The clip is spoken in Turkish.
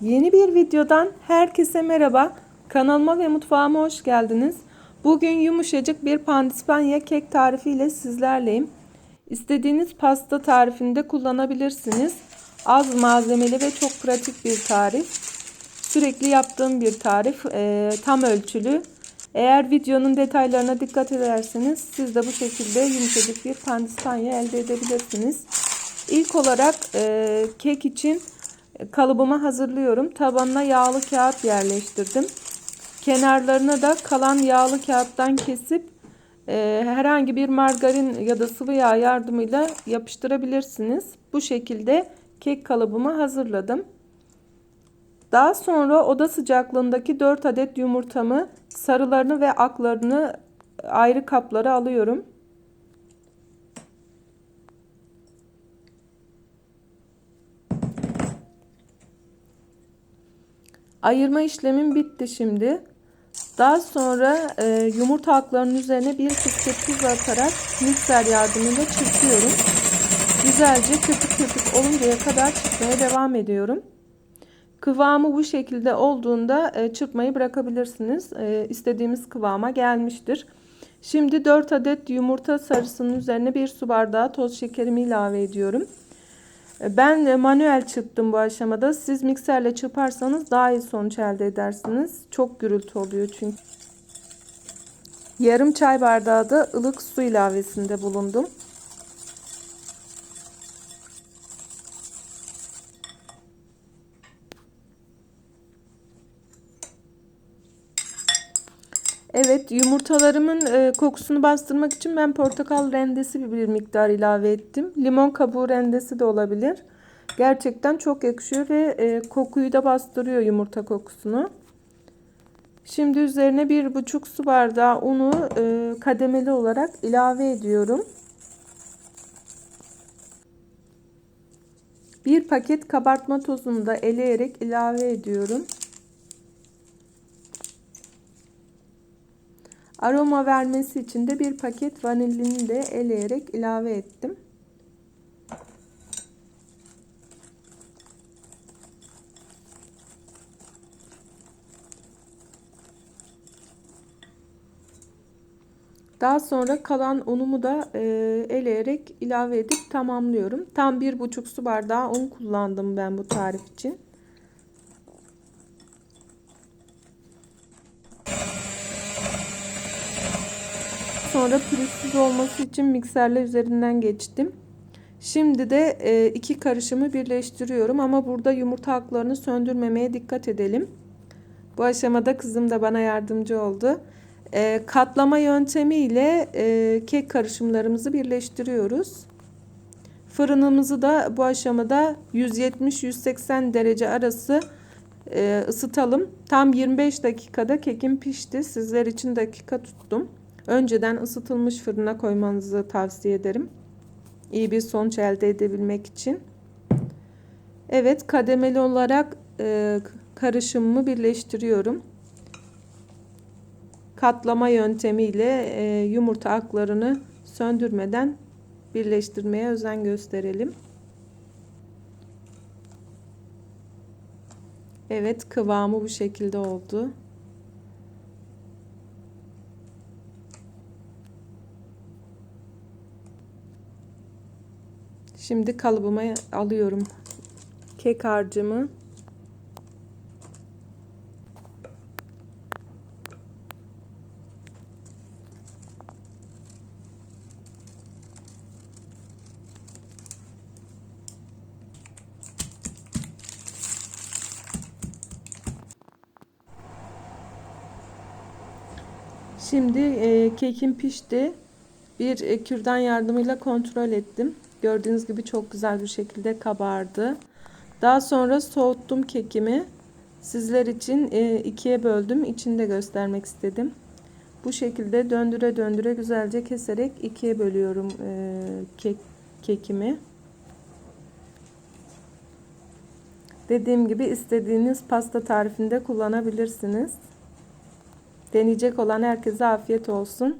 Yeni bir videodan herkese merhaba. Kanalıma ve mutfağıma hoş geldiniz. Bugün yumuşacık bir pandispanya kek tarifiyle sizlerleyim. İstediğiniz pasta tarifinde kullanabilirsiniz. Az malzemeli ve çok pratik bir tarif. Sürekli yaptığım bir tarif. e, tam ölçülü. Eğer videonun detaylarına dikkat ederseniz siz de bu şekilde yumuşacık bir pandispanya elde edebilirsiniz. İlk olarak e, kek için kalıbımı hazırlıyorum. Tabanına yağlı kağıt yerleştirdim. Kenarlarına da kalan yağlı kağıttan kesip e, herhangi bir margarin ya da sıvı yağ yardımıyla yapıştırabilirsiniz. Bu şekilde kek kalıbımı hazırladım. Daha sonra oda sıcaklığındaki 4 adet yumurtamı sarılarını ve aklarını ayrı kaplara alıyorum. Ayırma işlemim bitti şimdi. Daha sonra e, yumurta aklarının üzerine bir kısket tuz atarak mikser yardımıyla çırpıyorum. Güzelce köpük köpük oluncaya kadar çırpmaya devam ediyorum. Kıvamı bu şekilde olduğunda e, çırpmayı bırakabilirsiniz. E, istediğimiz kıvama gelmiştir. Şimdi 4 adet yumurta sarısının üzerine bir su bardağı toz şekerimi ilave ediyorum. Ben manuel çırptım bu aşamada. Siz mikserle çırparsanız daha iyi sonuç elde edersiniz. Çok gürültü oluyor çünkü. Yarım çay bardağı da ılık su ilavesinde bulundum. Evet yumurtalarımın e, kokusunu bastırmak için ben portakal rendesi bir miktar ilave ettim. Limon kabuğu rendesi de olabilir. Gerçekten çok yakışıyor ve e, kokuyu da bastırıyor yumurta kokusunu. Şimdi üzerine bir buçuk su bardağı unu e, kademeli olarak ilave ediyorum. Bir paket kabartma tozunu da eleyerek ilave ediyorum. Aroma vermesi için de bir paket vanilini de eleyerek ilave ettim. Daha sonra kalan unumu da e, eleyerek ilave edip tamamlıyorum. Tam bir buçuk su bardağı un kullandım ben bu tarif için. Sonra pürüzsüz olması için mikserle üzerinden geçtim. Şimdi de e, iki karışımı birleştiriyorum ama burada yumurta aklarını söndürmemeye dikkat edelim. Bu aşamada kızım da bana yardımcı oldu. E, katlama yöntemiyle e, kek karışımlarımızı birleştiriyoruz. Fırınımızı da bu aşamada 170-180 derece arası ısıtalım. Tam 25 dakikada kekim pişti. Sizler için dakika tuttum. Önceden ısıtılmış fırına koymanızı tavsiye ederim. İyi bir sonuç elde edebilmek için. Evet kademeli olarak e, karışımımı birleştiriyorum. Katlama yöntemiyle e, yumurta aklarını söndürmeden birleştirmeye özen gösterelim. Evet kıvamı bu şekilde oldu. Şimdi kalıbıma alıyorum kek harcımı. Şimdi e, kekim pişti. Bir e, kürdan yardımıyla kontrol ettim. Gördüğünüz gibi çok güzel bir şekilde kabardı. Daha sonra soğuttum kekimi. Sizler için e, ikiye böldüm. İçini de göstermek istedim. Bu şekilde döndüre döndüre güzelce keserek ikiye bölüyorum e, kek, kekimi. Dediğim gibi istediğiniz pasta tarifinde kullanabilirsiniz. Deneyecek olan herkese afiyet olsun.